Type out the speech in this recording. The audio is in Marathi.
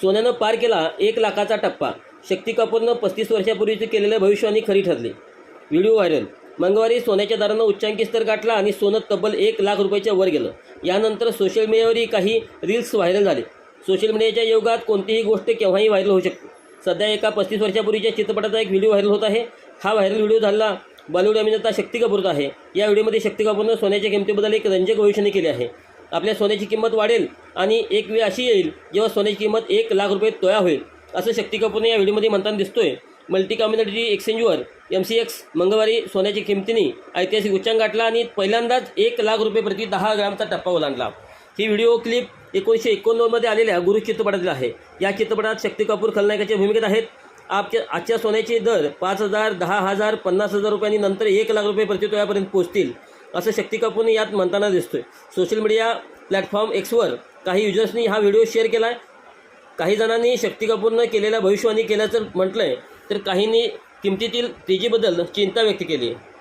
सोन्यानं पार केला एक लाखाचा टप्पा. शक्ती कपूरनं पस्तीस वर्षापूर्वीचे केलेलं भविष्यवाणी खरी ठरली. Video viral. मंगळवारी सोन्याच्या दरानं उच्चांकी स्तर गाठला आणि सोनं तब्बल एक लाख रुपयाच्या वर गेलं. यानंतर सोशल मीडियावरही काही रील्स व्हायरल झाले. सोशल मीडियाच्या युगात कोणतीही गोष्ट केव्हाही व्हायरल होऊ शकते. सध्या एका पस्तीस वर्षापूर्वीच्या चित्रपटाचा एक व्हिडिओ व्हायरल होत आहे. हा व्हायरल व्हिडिओ झाला बॉलिवूड अभिनेता शक्ती कपूरचा आहे. या व्हिडिओमध्ये शक्ती कपूरनं सोन्याच्या किमतीबद्दल एक रंजक भविष्यवाणी केली आहे. आपल्या सोन्याची किंमत वाढेल आणि एक वेळ अशी येईल जेव्हा सोन्याची किंमत एक लाख रुपये तोया होईल. असं शक्ती कपूरने या व्हिडिओमध्ये म्हणताना दिसतोय. मल्टी कम्युनिटी एक्सचेंजवर एम सी एक्स मंगळवारी सोन्याच्या किमतीने ऐतिहासिक उच्चांक गाठला आणि पहिल्यांदाच एक लाख रुपये प्रति दहा ग्रामचा टप्पा ओलांडला. ही व्हिडिओ क्लिप एकोणीसशे एकोणनव्वदमध्ये आलेल्या गुरु चित्रपटातील आहे. या चित्रपटात शक्ती कपूर खलनायकाच्या भूमिकेत आहेत. आपच्या आजच्या सोन्याचे दर पाच हजार दहा हजार पन्नास हजार रुपयांनी नंतर एक लाख रुपये प्रति तोयापर्यंत पोहोचतील. असं शक्ती कपूरने यात म्हणताना दिसतोय. सोशल मीडिया प्लॅटफॉर्म एक्सवर काही युजर्सनी हा व्हिडिओ शेअर केला आहे काही जणांनी शक्ती कपूरनं केलेल्या भविष्यवाणी केल्याचं म्हटलंय तर काहींनी किमतीतील तेजीबद्दल चिंता व्यक्त केली. आहे